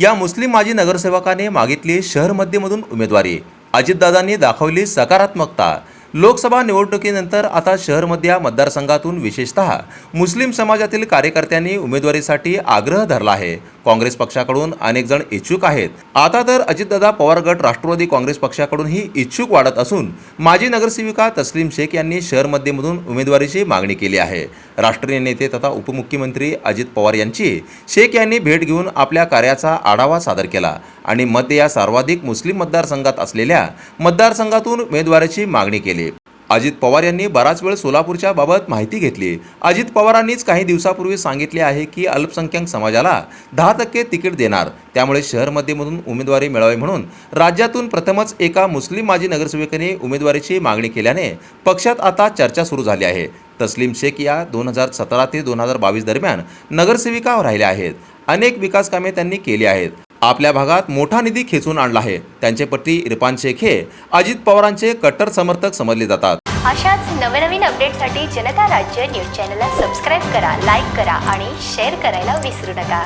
या मुस्लिम माजी नगरसेवकाने मागितली शहर मध्यमधून उमेदवारी. अजितदादांनी दाखवली सकारात्मकता. लोकसभा निवडणुकीनंतर आता शहरमध्ये या मतदारसंघातून विशेषतः मुस्लिम समाजातील कार्यकर्त्यांनी उमेदवारीसाठी आग्रह धरला आहे. काँग्रेस पक्षाकडून अनेक जण इच्छुक आहेत. आता तर अजितदादा पवार गट राष्ट्रवादी काँग्रेस पक्षाकडूनही इच्छुक वाढत असून माजी नगरसेविका तस्लीम शेख यांनी शहर मध्यमधून उमेदवारीची मागणी केली आहे. राष्ट्रीय नेते तथा उपमुख्यमंत्री अजित पवार यांची शेख यांनी भेट घेऊन आपल्या कार्याचा आढावा सादर केला आणि मध्य या सर्वाधिक मुस्लिम मतदारसंघात असलेल्या मतदारसंघातून उमेदवारीची मागणी केली. अजित पवार यांनी बराच वेळ सोलापूरच्या बाबत माहिती घेतली. अजित पवारांनीच काही दिवसापूर्वी सांगितले आहे की अल्पसंख्याक समाजाला दहा टक्के तिकीट देणार. त्यामुळे शहर मध्यमधून उमेदवारी मिळावी म्हणून राज्यातून प्रथमच एका मुस्लिम माजी नगरसेवकाने उमेदवारीची मागणी केल्याने पक्षात आता चर्चा सुरू झाली आहे. तस्लीम शेख या दोन हजार सतरा ते दोन हजार बावीस दरम्यान नगरसेविका राहिल्या आहेत. अनेक विकास कामे त्यांनी केली आहेत. आपल्या भागात मोठा निधी खेचून आणला आहे. त्यांचे पती इरफान शेख हे अजित पवारांचे कट्टर समर्थक समजले जातात. अशाच नवनवीन अपडेटसाठी जनता राज्य न्यूज चॅनलला सबस्क्राईब करा लाईक करा आणि शेअर करायला विसरू नका.